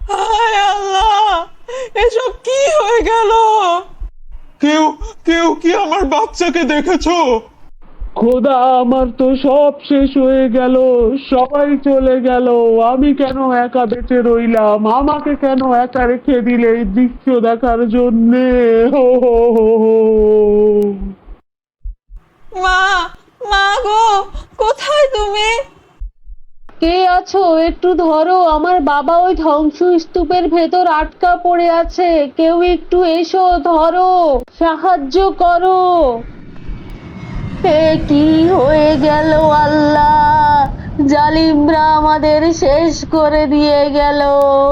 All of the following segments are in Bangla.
হায় আল্লাহ এসব কি হয়ে গেল? কেউ কেউ কি আমার বাচ্চাকে দেখেছ? খোদা আমার তো সব শেষ হয়ে গেল সবাই চলে গেল আমি কেন একা বেঁচে রইলাম? আমাকে কেন একা রেখে দিলে এই দৃশ্য দেখার জন্যে? হো হো হো হো। মা মা গো কোথায় তুমি? কে আছো? একটু ধরো আমার বাবা ওই ধ্বংস স্তূপের ভেতর আটকা পড়ে আছে। কেউ একটু এসো ধরো সাহায্য করো। কি হয়ে গেল আল্লাহ? জালিমরা আমাদের শেষ করে দিয়ে গেল।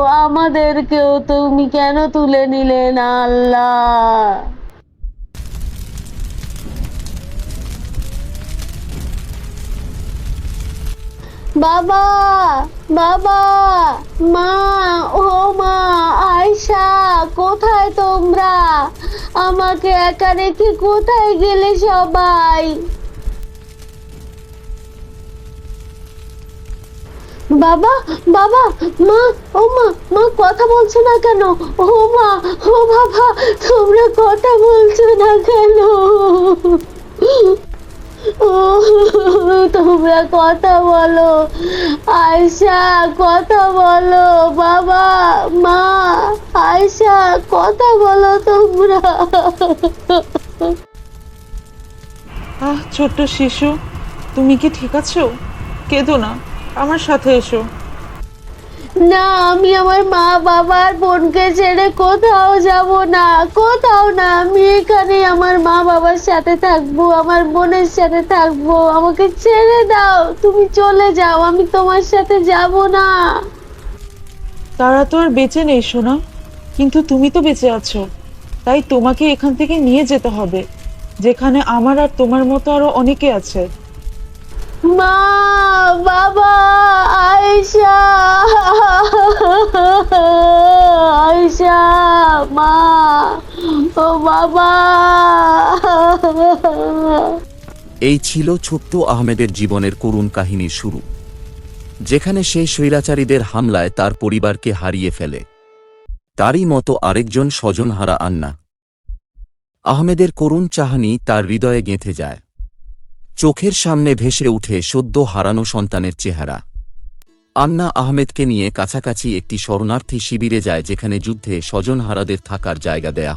আমাদেরকেও তুমি কেন তুলে নিলে না আল্লাহ? বাবা বাবা, মা, ও মা, আয়শা, কোথায় তোমরা আমাকে একা রেখে কোথায় গেলে সবাই? বাবা বাবা, মা, ও মা মা কথা বলছো না কেন? ও মা, ও বাবা, তোমরা কথা বলছো না কেন? তোমরা কথা বলো। আয়শা, কথা বলো। বাবা, মা কথা বলো তোমরা। আহ ছোট্ট শিশু তুমি কি ঠিক আছো? কেঁদো না আমার সাথে এসো। না আমি আমার মা বাবার বোনকে ছেড়ে কোথাও যাব না কোথাও না। আমি এখানে আমার মা বাবার সাথে থাকব আমার বোনের সাথে থাকব। আমাকে ছেড়ে দাও তুমি চলে যাও আমি তোমার সাথে যাব না। তারা তো আর বেঁচে নেই সোনা। কিন্তু তুমি তো বেঁচে আছো। তাই তোমাকে এখান থেকে নিয়ে যেতে হবে যেখানে আমার আর তোমার মতো আরও অনেকে আছে। মা বাবা আয়শা। আয়শা মা ও বাবা। এই ছিল ছোট্ট আহমেদের জীবনের করুণ কাহিনীর শুরু যেখানে সে স্বৈরাচারীদের হামলায় তার পরিবারকে হারিয়ে ফেলে। তারই মতো আরেকজন স্বজনহারা আন্না। আহমেদের করুণ চাহানি তার হৃদয়ে গেঁথে যায়। চোখের সামনে ভেসে উঠে সদ্য হারানো সন্তানের চেহারা। আন্না আহমেদকে নিয়ে কাছাকাছি একটি শরণার্থী শিবিরে যায় যেখানে যুদ্ধে স্বজনহারাদের থাকার জায়গা দেয়া